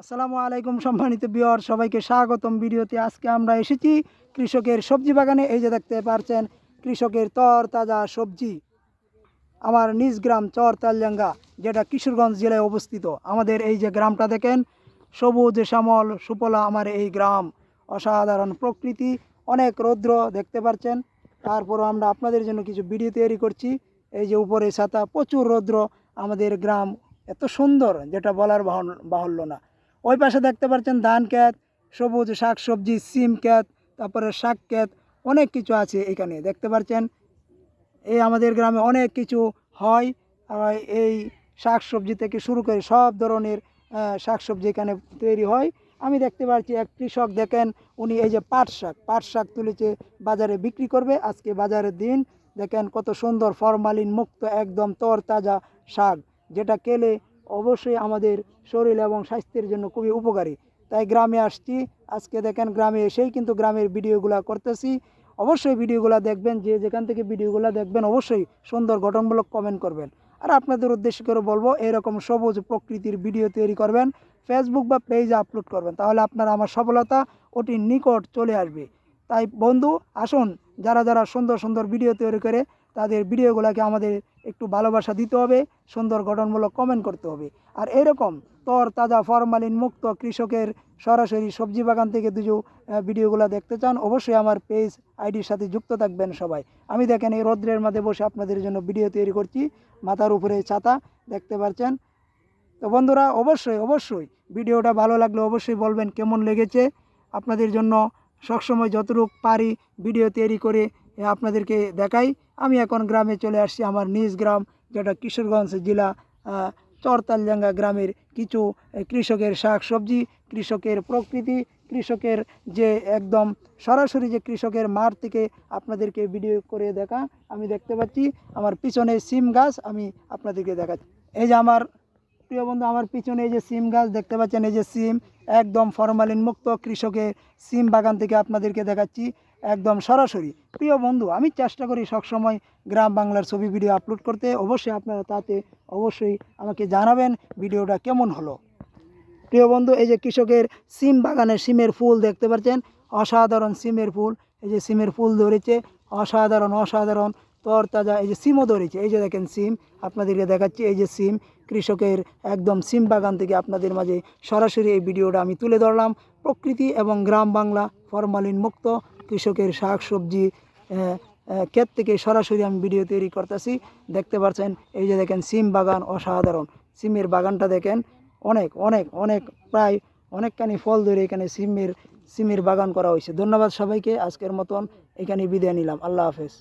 আসসালামু আলাইকুম সম্মানিত বিয়র সবাইকে স্বাগতম ভিডিওতে। আজকে আমরা এসেছি কৃষকের সবজি বাগানে। এই যে দেখতে পারছেন, কৃষকের তর তাজা সবজি। আমার নিজ গ্রাম চর তালজাঙ্গা যেটা কিশোরগঞ্জ জেলায় অবস্থিত। আমাদের এই যে গ্রামটা দেখেন, সবুজ শ্যামল সুপলা আমার এই গ্রাম। অসাধারণ প্রকৃতি, অনেক রৌদ্র দেখতে পাচ্ছেন তারপরও আমরা আপনাদের জন্য কিছু ভিডিও তৈরি করছি। এই যে উপরে ছাতা, প্রচুর রৌদ্র। আমাদের গ্রাম এত সুন্দর, যেটা বলার বাহুল্য না। ওই পাশে দেখতে পাচ্ছেন ধান ক্ষেত, সবুজ শাক সবজি সিম ক্ষেত, তারপরে শাক ক্ষেত, অনেক কিছু আছে এখানে। দেখতে পাচ্ছেন, এই আমাদের গ্রামে অনেক কিছু হয়। এই শাক সবজি থেকে শুরু করে সব ধরনের শাক সবজি এখানে তৈরি হয়। আমি দেখতে পাচ্ছি এক কৃষক দেখেন, উনি এই যে পাট শাক পাট শাক তুলেছে, বাজারে বিক্রি করবে। আজকে বাজারের দিন, দেখেন কত সুন্দর ফরমালিন মুক্ত একদম তরতাজা শাক, যেটা খেলে অবশ্যই আমাদের শরীর এবং স্বাস্থ্যের জন্য খুবই উপকারী। তাই গ্রামে আসছি। আজকে দেখেন গ্রামে এসেই কিন্তু গ্রামের ভিডিওগুলো করতেছি। অবশ্যই ভিডিওগুলো দেখবেন, যে যেখান থেকে ভিডিওগুলো দেখবেন অবশ্যই সুন্দর গঠনমূলক কমেন্ট করবেন। আর আপনাদের উদ্দেশ্য করে বলব, এরকম সবুজ প্রকৃতির ভিডিও তৈরি করবেন ফেসবুক বা পেজে আপলোড করবেন। তাহলে আপনার আমার সফলতা ওটি নিকট চলে আসবে। তাই বন্ধু, আসুন যারা যারা সুন্দর সুন্দর ভিডিও তৈরি করে তাদের ভিডিওগুলোকে আমাদের একটু ভালোবাসা দিতে হবে, সুন্দর গঠনমূলক কমেন্ট করতে হবে। আর এরকম তর তাজা ফরমালিন মুক্ত কৃষকের সরাসরি সবজি বাগান থেকে দুজো ভিডিওগুলো দেখতে চান, অবশ্যই আমার পেজ আইডির সাথে যুক্ত থাকবেন সবাই। আমি দেখেন এই রৌদ্রের মাঝে বসে আপনাদের জন্য ভিডিও তৈরি করছি, মাথার উপরে ছাতা, দেখতে পাচ্ছেন তো বন্ধুরা, অবশ্যই অবশ্যই ভিডিওটা ভালো লাগলে অবশ্যই বলবেন কেমন লেগেছে। আপনাদের জন্য সবসময় যতটুকু পারি ভিডিও তৈরি করে আপনাদেরকে দেখাই। আমি এখন গ্রামে চলে আসছি আমার নিজ গ্রাম, যেটা কিশোরগঞ্জ জেলা চরতালজাঙ্গা গ্রামের কিছু কৃষকের শাক সবজি কৃষকের প্রকৃতি, কৃষকের যে একদম সরাসরি যে কৃষকের মাঠ থেকে আপনাদেরকে ভিডিও করে দেখা। আমি দেখতে পাচ্ছি, আমার পিছনে সিম গাছ, আমি আপনাদেরকে দেখাচ্ছি। এই যে আমার প্রিয় বন্ধু, আমার পিছনে এই যে সিম গাছ দেখতে পাচ্ছেন, এই যে সিম একদম ফরমালিন মুক্ত কৃষকের সিম বাগান থেকে আপনাদেরকে দেখাচ্ছি একদম সরাসরি। প্রিয় বন্ধু, আমি চেষ্টা করি সবসময় গ্রাম বাংলার ছবি ভিডিও আপলোড করতে, অবশ্যই আপনারা তাতে অবশ্যই আমাকে জানাবেন ভিডিওটা কেমন হলো। প্রিয় বন্ধু, এই যে কৃষকের সিম বাগানে সিমের ফুল দেখতে পাচ্ছেন, অসাধারণ সিমের ফুল, এই যে সিমের ফুল ধরেছে, অসাধারণ অসাধারণ, তরতাজা, এই যে সিমও ধরেছে, এই যে দেখেন সিম, আপনাদেরকে দেখাচ্ছি, এই যে সিম কৃষকের একদম সিম বাগান থেকে আপনাদের মাঝে সরাসরি এই ভিডিওটা আমি তুলে ধরলাম। প্রকৃতি এবং গ্রাম বাংলা ফরমালিন মুক্ত কৃষকের শাক সবজি ক্ষেত থেকে সরাসরি আমি ভিডিও তৈরি করতেছি। দেখতে পাচ্ছেন এই যে দেখেন সিম বাগান অসাধারণ। সিমের বাগানটা দেখেন, অনেক অনেক অনেক, প্রায় অনেকখানি ফল ধরে এখানে সিমের সিমের বাগান করা হয়েছে। ধন্যবাদ সবাইকে, আজকের মতন এখানে বিদায় নিলাম। আল্লাহ হাফেজ।